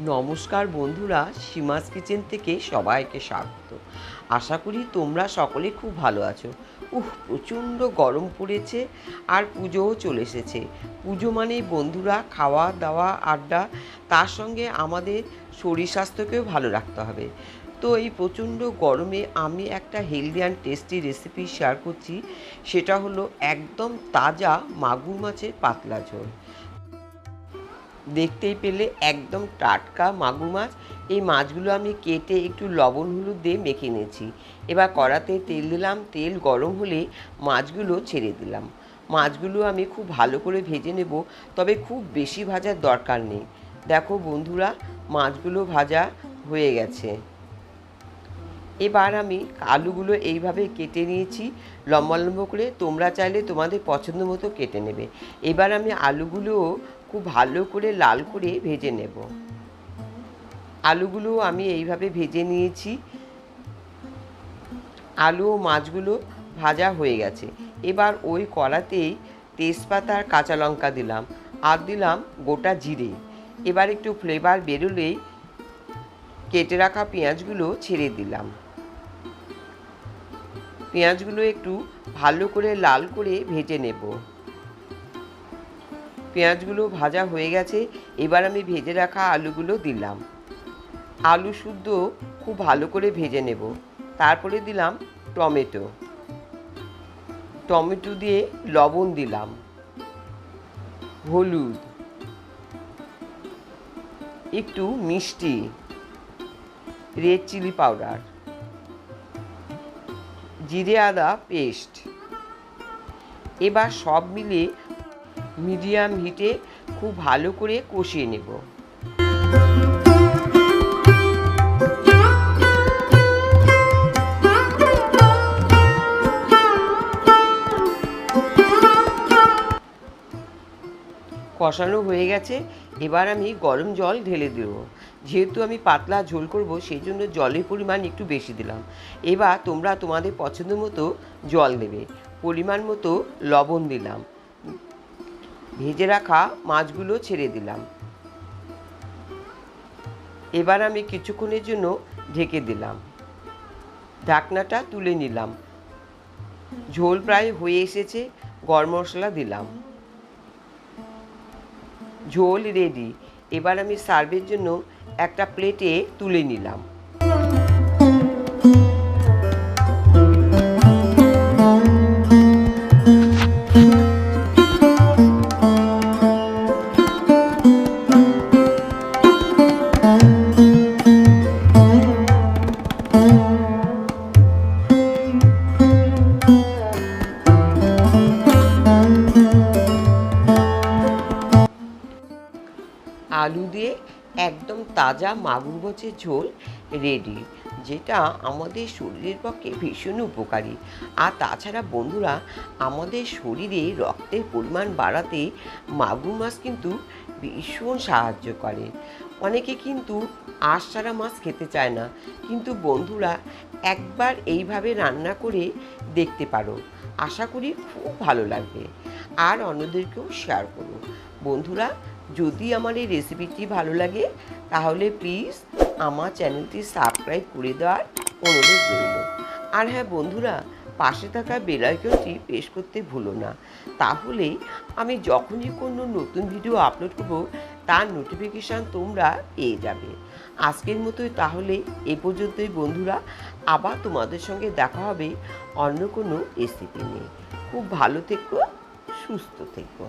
নমস্কার বন্ধুরা, সীমাস কিচেন থেকে সবাইকে স্বাগত। আশা করি তোমরা সকলে খুব ভালো আছো। উহ, প্রচণ্ড গরম পড়েছে আর পুজোও চলে এসেছে। পুজো মানে বন্ধুরা খাওয়া দাওয়া আড্ডা, তার সঙ্গে আমাদের শরীর স্বাস্থ্যকেও ভালো রাখতে হবে। তো এই প্রচণ্ড গরমে আমি একটা healthy and tasty recipe share করছি। সেটা হলো একদম তাজা মাগুর মাছের পাতলা ঝোল। দেখতেই পেলে একদম টাটকা মাগুর মাছ। এই মাছগুলো আমি কেটে একটু লবণ হলুদ দিয়ে মেখে নিয়েছি। এবার কড়াতে তেল দিলাম। তেল গরম হলে মাছগুলো ছেড়ে দিলাম। মাছগুলো আমি খুব ভালো করে ভেজে নেব, তবে খুব বেশি ভাজার দরকার নেই। দেখো বন্ধুরা, মাছগুলো ভাজা হয়ে গেছে। এবার আমি আলুগুলো এইভাবে কেটে নিয়েছি, লম্বা লম্বা করে। তোমরা চাইলে তোমাদের পছন্দ মতো কেটে নেবে। এবার আমি আলুগুলো খুব ভালো করে লাল করে ভেজে নেব। আলুগুলো আমি এইভাবে ভেজে নিয়েছি। আলু ও মাছগুলো ভাজা হয়ে গেছে। এবার ওই কড়াতেই তেজপাতা আর কাঁচা লঙ্কা দিলাম আর দিলাম গোটা জিরে। এবার একটু ফ্লেভার বেরোলেই কেটে রাখা পেঁয়াজগুলো ছেড়ে দিলাম। পেঁয়াজগুলো একটু ভালো করে লাল করে ভেজে নেব। পেঁয়াজগুলো ভাজা হয়ে গেছে, এবার আমি ভেজে রাখা আলুগুলো দিলাম। আলু শুদ্ধ খুব ভালো করে ভেজে নেব। তারপরে দিলাম টমেটো। টমেটো দিয়ে লবণ দিলাম। হলুদ। একটু মিষ্টি। Red chilli powder. জিরে আদা পেস্ট। এবার সব মিলিয়ে মিডিয়াম হিটে খুব ভালো করে কষিয়ে নেব। কষানো হয়ে গেছে, এবার আমি গরম জল ঢেলে দেব। যেহেতু আমি পাতলা ঝোল করব, সেই জন্য জলের পরিমাণ একটু বেশি দিলাম। এবার তোমরা তোমাদের পছন্দ মতো জল দেবে। পরিমাণ মতো লবণ দিলাম। ভেজে রাখা মাছগুলো ছেড়ে দিলাম। এবার আমি কিছুক্ষণের জন্য ঢেকে দিলাম। ঢাকনাটা তুলে নিলাম। ঝোল প্রায় হয়ে এসেছে, গরম মশলা দিলাম। ঝোল রেডি এবার আমি সার্ভের জন্য একটা প্লেটে তুলে নিলাম। আলু দিয়ে একদম তাজা মাগুর মাছের ঝোল রেডি যেটা আমাদের শরীরের পক্ষে ভীষণ উপকারী। আর তাছাড়া বন্ধুরা, আমাদের শরীরে রক্তের পরিমাণ বাড়াতে মাগুর মাছ কিন্তু ভীষণ সাহায্য করে। অনেকে কিন্তু আঁশ ছাড়া মাছ খেতে চায় না, কিন্তু বন্ধুরা, একবার এইভাবে রান্না করে দেখতে পারো। আশা করি খুব ভালো লাগবে। আর অন্যদেরকেও শেয়ার করো। বন্ধুরা যদি আমার এই রেসিপিটি ভালো লাগে, তাহলে প্লিজ আমার চ্যানেলটি সাবস্ক্রাইব করে দেওয়ার অনুরোধ রইল। আর হ্যাঁ বন্ধুরা, পাশে থাকা বেল আইকনটি প্রেস করতে ভুলো না। তাহলে আমি যখনই কোনো নতুন ভিডিও আপলোড করব, তার নোটিফিকেশান তোমরা পেয়ে যাবে। আজকের মতোই তাহলে এ পর্যন্তই বন্ধুরা। আবার তোমাদের সঙ্গে দেখা হবে অন্য কোনো রেসিপি নিয়ে। খুব ভালো থেকো, সুস্থ থেকো।